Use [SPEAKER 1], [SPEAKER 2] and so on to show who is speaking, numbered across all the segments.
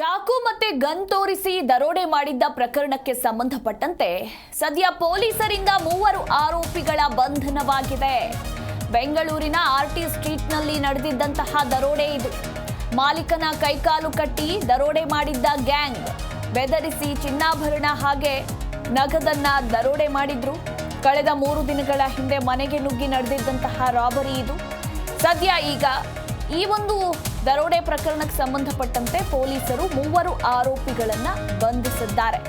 [SPEAKER 1] ಚಾಕು ಮತ್ತೆ ಗನ್ ತೋರಿಸಿ ದರೋಡೆ ಮಾಡಿದ್ದ ಪ್ರಕರಣಕ್ಕೆ ಸಂಬಂಧಪಟ್ಟಂತೆ ಸದ್ಯ ಪೊಲೀಸರಿಂದ ಮೂವರು ಆರೋಪಿಗಳ ಬಂಧನವಾಗಿದೆ. ಬೆಂಗಳೂರಿನ ಆರ್ಟಿ ಸ್ಟ್ರೀಟ್ನಲ್ಲಿ ನಡೆದಿದ್ದಂತಹ ದರೋಡೆ ಇದು. ಮಾಲೀಕನ ಕೈಕಾಲು ಕಟ್ಟಿ ದರೋಡೆ ಮಾಡಿದ್ದ ಗ್ಯಾಂಗ್. ಬೆದರಿಸಿ ಚಿನ್ನಾಭರಣ ಹಾಗೆ ನಗದನ್ನ ದರೋಡೆ ಮಾಡಿದ್ರು. ಕಳೆದ ಮೂರು ದಿನಗಳ ಹಿಂದೆ ಮನೆಗೆ ನುಗ್ಗಿ ನಡೆದಿದ್ದಂತಹ ರಾಬರಿ ಇದು. ಸದ್ಯ ಈಗ ಈ ಒಂದು ದರೋಡೆ ಪ್ರಕರಣಕ್ಕೆ ಸಂಬಂಧಪಟ್ಟಂತೆ ಪೊಲೀಸರು ಮೂವರು ಆರೋಪಿಗಳನ್ನು ಬಂಧಿಸಿದ್ದಾರೆ.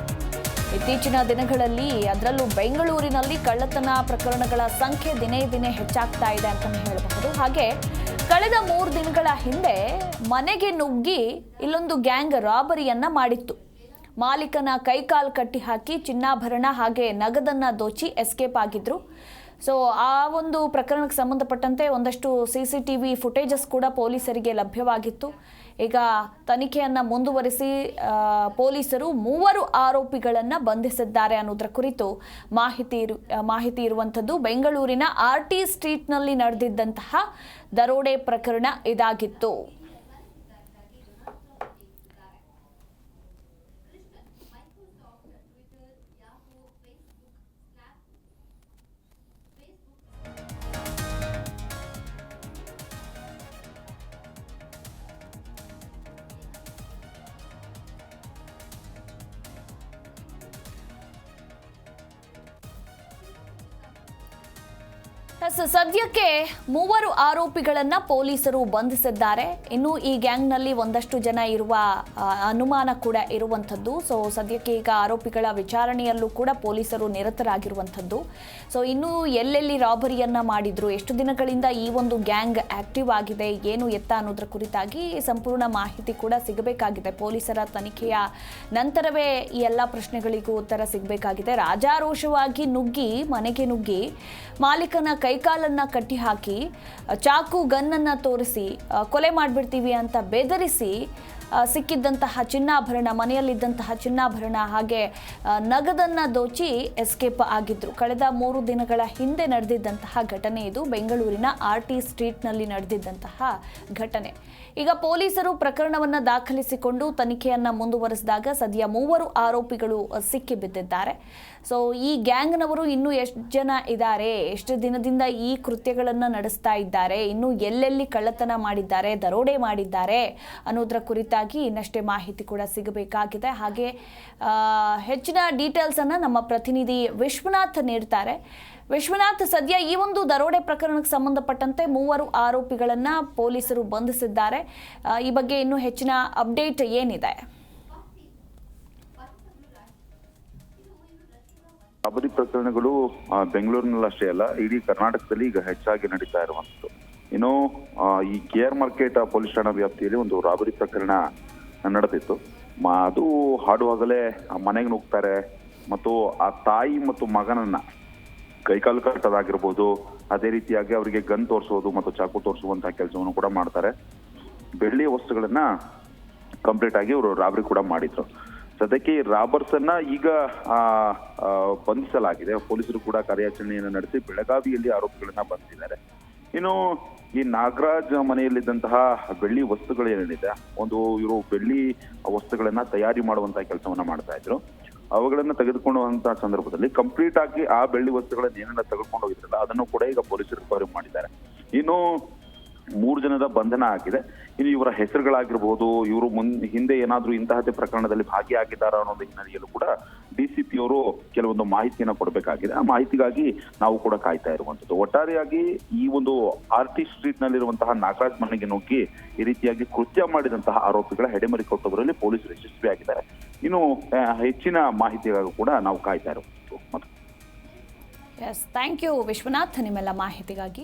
[SPEAKER 1] ಇತ್ತೀಚಿನ ದಿನಗಳಲ್ಲಿ ಅದರಲ್ಲೂ ಬೆಂಗಳೂರಿನಲ್ಲಿ ಕಳ್ಳತನ ಪ್ರಕರಣಗಳ ಸಂಖ್ಯೆ ದಿನೇ ದಿನೇ ಹೆಚ್ಚಾಗ್ತಾ ಇದೆ ಅಂತಲೇ ಹೇಳಬಹುದು. ಹಾಗೆ ಕಳೆದ ಮೂರು ದಿನಗಳ ಹಿಂದೆ ಮನೆಗೆ ನುಗ್ಗಿ ಇಲ್ಲೊಂದು ಗ್ಯಾಂಗ್ ರಾಬರಿಯನ್ನ ಮಾಡಿತ್ತು. ಮಾಲೀಕನ ಕೈಕಾಲು ಕಟ್ಟಿ ಹಾಕಿ ಚಿನ್ನಾಭರಣ ಹಾಗೆ ನಗದನ್ನ ದೋಚಿ ಎಸ್ಕೇಪ್ ಆಗಿದ್ರು. ಸೊ ಆ ಒಂದು ಪ್ರಕರಣಕ್ಕೆ ಸಂಬಂಧಪಟ್ಟಂತೆ ಒಂದಷ್ಟು C C T V footages ಕೂಡ ಪೊಲೀಸರಿಗೆ ಲಭ್ಯವಾಗಿತ್ತು. ಈಗ ತನಿಖೆಯನ್ನು ಮುಂದುವರಿಸಿ ಪೊಲೀಸರು ಮೂವರು ಆರೋಪಿಗಳನ್ನು ಬಂಧಿಸಿದ್ದಾರೆ ಅನ್ನೋದರ ಕುರಿತು ಮಾಹಿತಿ ಇರು ಮಾಹಿತಿ ಇರುವಂಥದ್ದು ಬೆಂಗಳೂರಿನ ಆರ್ ಟಿ ಸ್ಟ್ರೀಟ್ನಲ್ಲಿ ನಡೆದಿದ್ದಂತಹ ದರೋಡೆ ಪ್ರಕರಣ ಇದಾಗಿತ್ತು. ಎಸ್, ಸದ್ಯಕ್ಕೆ ಮೂವರು ಆರೋಪಿಗಳನ್ನ ಪೊಲೀಸರು ಬಂಧಿಸಿದ್ದಾರೆ. ಇನ್ನು ಈ ಗ್ಯಾಂಗ್ನಲ್ಲಿ ಒಂದಷ್ಟು ಜನ ಇರುವ ಅನುಮಾನ ಕೂಡ ಇರುವಂಥದ್ದು. ಸೊ ಸದ್ಯಕ್ಕೆ ಈಗ ಆರೋಪಿಗಳ ವಿಚಾರಣೆಯಲ್ಲೂ ಕೂಡ ಪೊಲೀಸರು ನಿರತರಾಗಿರುವಂಥದ್ದು. ಸೊ ಇನ್ನು ಎಲ್ಲೆಲ್ಲಿ ರಾಬರಿಯನ್ನ ಮಾಡಿದ್ರು ಎಷ್ಟು ದಿನಗಳಿಂದ ಈ ಒಂದು ಗ್ಯಾಂಗ್ ಆಕ್ಟಿವ್ ಆಗಿದೆ ಏನು ಎತ್ತ ಅನ್ನೋದ್ರ ಕುರಿತಾಗಿ ಸಂಪೂರ್ಣ ಮಾಹಿತಿ ಕೂಡ ಸಿಗಬೇಕಾಗಿದೆ. ಪೊಲೀಸರ ತನಿಖೆಯ ನಂತರವೇ ಈ ಎಲ್ಲ ಪ್ರಶ್ನೆಗಳಿಗೂ ಉತ್ತರ ಸಿಗಬೇಕಾಗಿದೆ. ರಾಜಾರೋಷವಾಗಿ ನುಗ್ಗಿ ಮನೆಗೆ ನುಗ್ಗಿ ಮಾಲೀಕನ ಕೈಕಾಲನ್ನ ಕಟ್ಟಿ ಹಾಕಿ ಚಾಕು ಗನ್ನನ್ನು ತೋರಿಸಿ ಕೊಲೆ ಮಾಡಿಬಿಡ್ತೀವಿ ಅಂತ ಬೆದರಿಸಿ ಸಿಕ್ಕಿದ್ದಂತಹ ಚಿನ್ನಾಭರಣ, ಮನೆಯಲ್ಲಿದ್ದಂತಹ ಚಿನ್ನಾಭರಣ ಹಾಗೆ ನಗದನ್ನ ದೋಚಿ ಎಸ್ಕೇಪ್ ಆಗಿದ್ರು. ಕಳೆದ ಮೂರು ದಿನಗಳ ಹಿಂದೆ ನಡೆದಿದ್ದಂತಹ ಘಟನೆ ಇದು. ಬೆಂಗಳೂರಿನ ಆರ್ ಟಿ ಸ್ಟ್ರೀಟ್ನಲ್ಲಿ ನಡೆದಿದ್ದಂತಹ ಘಟನೆ. ಈಗ ಪೊಲೀಸರು ಪ್ರಕರಣವನ್ನ ದಾಖಲಿಸಿಕೊಂಡು ತನಿಖೆಯನ್ನ ಮುಂದುವರೆಸಿದಾಗ ಸದ್ಯ ಮೂವರು ಆರೋಪಿಗಳು ಸಿಕ್ಕಿ ಬಿದ್ದಿದ್ದಾರೆ. ಸೊ ಈ ಗ್ಯಾಂಗ್ನವರು ಇನ್ನೂ ಎಷ್ಟು ಜನ ಇದ್ದಾರೆ? ಎಷ್ಟು ದಿನದಿಂದ ಈ ಕೃತ್ಯಗಳನ್ನು ನಡೆಸ್ತಾ ಇದ್ದಾರೆ? ಇನ್ನು ಎಲ್ಲೆಲ್ಲಿ ಕಳ್ಳತನ ಮಾಡಿದ್ದಾರೆ? ದರೋಡೆ ಮಾಡಿದ್ದಾರೆ ಅನ್ನೋದರ ಕುರಿತಾಗಿ ಇನ್ನಷ್ಟೇ ಮಾಹಿತಿ ಕೂಡ ಸಿಗಬೇಕಾಗಿದೆ. ಹಾಗೆ ಹೆಚ್ಚಿನ ಹೆಚ್ಚಿನ ಡೀಟೇಲ್ಸನ್ನು ನಮ್ಮ ಪ್ರತಿನಿಧಿ ವಿಶ್ವನಾಥ್ ನೀಡ್ತಾರೆ. ವಿಶ್ವನಾಥ್, ಸದ್ಯ ಈ ಒಂದು ದರೋಡೆ ಪ್ರಕರಣಕ್ಕೆ ಸಂಬಂಧಪಟ್ಟಂತೆ ಮೂವರು ಆರೋಪಿಗಳನ್ನ ಪೊಲೀಸರು ಬಂಧಿಸಿದ್ದಾರೆ. ಈ ಬಗ್ಗೆ ಇನ್ನೂ ಹೆಚ್ಚಿನ ಅಪ್ಡೇಟ್ ಏನಿದೆ?
[SPEAKER 2] ಅಬರಿ ಪ್ರಕರಣಗಳು ಬೆಂಗಳೂರಿನಲ್ಲಿ ಅಷ್ಟೇ ಅಲ್ಲ, ಇಡೀ ಕರ್ನಾಟಕದಲ್ಲಿ ಈಗ ಹೆಚ್ಚಾಗಿ ನಡೀತಾ ಇರುವಂತದ್ದು ಇನ್ನು ಈ ಕೆ ಆರ್ ಮಾರ್ಕೆಟ್ ಪೊಲೀಸ್ ಠಾಣಾ ವ್ಯಾಪ್ತಿಯಲ್ಲಿ ಒಂದು ರಾಬರಿ ಪ್ರಕರಣ ನಡೆದಿತ್ತು. ಅದು ಹಾಡುವಾಗಲೇ ಮನೆಗೆ ನುಗ್ತಾರೆ. ಮತ್ತು ಆ ತಾಯಿ ಮತ್ತು ಮಗನನ್ನ ಕೈಕಾಲು ಕಟ್ಟೋದಾಗಿರ್ಬೋದು, ಅದೇ ರೀತಿಯಾಗಿ ಅವರಿಗೆ ಗನ್ ತೋರಿಸೋದು ಮತ್ತು ಚಾಕು ತೋರಿಸುವಂತಹ ಕೆಲಸವನ್ನು ಕೂಡ ಮಾಡ್ತಾರೆ. ಬೆಳ್ಳಿ ವಸ್ತುಗಳನ್ನ ಕಂಪ್ಲೀಟ್ ಆಗಿ ಅವರು ರಾಬರಿ ಕೂಡ ಮಾಡಿದ್ರು. ಸದ್ಯಕ್ಕೆ ಈ ರಾಬರ್ಸ್ ಅನ್ನ ಈಗ ಬಂಧಿಸಲಾಗಿದೆ. ಪೊಲೀಸರು ಕೂಡ ಕಾರ್ಯಾಚರಣೆಯನ್ನು ನಡೆಸಿ ಬೆಳಗಾವಿಯಲ್ಲಿ ಆರೋಪಿಗಳನ್ನ ಬಂಧಿಸಿದ್ದಾರೆ. ಇನ್ನು ಈ ನಾಗರಾಜ್ ಮನೆಯಲ್ಲಿದ್ದಂತಹ ಬೆಳ್ಳಿ ವಸ್ತುಗಳು ಏನೇನಿದೆ ಒಂದು ಇವರು ಬೆಳ್ಳಿ ವಸ್ತುಗಳನ್ನ ತಯಾರಿ ಮಾಡುವಂತಹ ಕೆಲಸವನ್ನ ಮಾಡ್ತಾ ಇದ್ರು. ಅವುಗಳನ್ನ ತೆಗೆದುಕೊಂಡು ಹೋಗುವಂತಹ ಸಂದರ್ಭದಲ್ಲಿ ಕಂಪ್ಲೀಟ್ ಆಗಿ ಆ ಬೆಳ್ಳಿ ವಸ್ತುಗಳನ್ನ ಏನೆಲ್ಲ ತೆಗೆದುಕೊಂಡು ಹೋಗಿದ್ರಲ್ಲ, ಅದನ್ನು ಕೂಡ ಈಗ ಪೊಲೀಸರು ರಿಕವರಿ ಮಾಡಿದ್ದಾರೆ. ಇನ್ನು ಮೂರು ಜನದ ಬಂಧನ ಆಗಿದೆ. ಇನ್ನು ಇವರ ಹೆಸರುಗಳಾಗಿರ್ಬೋದು, ಇವರು ಮುನ್, ಹಿಂದೆ ಏನಾದರೂ ಇಂತಹದೇ ಪ್ರಕರಣದಲ್ಲಿ ಭಾಗಿಯಾಗಿದ್ದಾರಾ ಅನ್ನೋದು ಹಿನ್ನೆಲೆಯಲ್ಲೂ ಕೂಡ ಡಿಸಿಪಿ ಅವರು ಕೆಲವೊಂದು ಮಾಹಿತಿಯನ್ನು ಕೊಡಬೇಕಾಗಿದೆ. ಆ ಮಾಹಿತಿಗಾಗಿ ನಾವು ಕೂಡ ಕಾಯ್ತಾ ಇರುವಂತದ್ದು ಒಟ್ಟಾರೆಯಾಗಿ ಈ ಒಂದು ಆರ್ ಟಿ ಸ್ಟ್ರೀಟ್ ನಲ್ಲಿರುವಂತಹ ನಾಗರಾಜ್ ಮನೆಗೆ ನುಗ್ಗಿ ಈ ರೀತಿಯಾಗಿ ಕೃತ್ಯ ಮಾಡಿದಂತಹ ಆರೋಪಿಗಳ ಹೆಡೆಮರಿ ಕೊಟ್ಟವರಲ್ಲಿ ಪೊಲೀಸರು ಯಶಸ್ವಿಯಾಗಿದ್ದಾರೆ ಇನ್ನು ಹೆಚ್ಚಿನ ಮಾಹಿತಿಗಾಗಿ ಕೂಡ ನಾವು ಕಾಯ್ತಾ ಇರುವಂತದ್ದು
[SPEAKER 1] ಥ್ಯಾಂಕ್ ಯು ವಿಶ್ವನಾಥ್. ನಿಮ್ಮೆಲ್ಲ ಮಾಹಿತಿಗಾಗಿ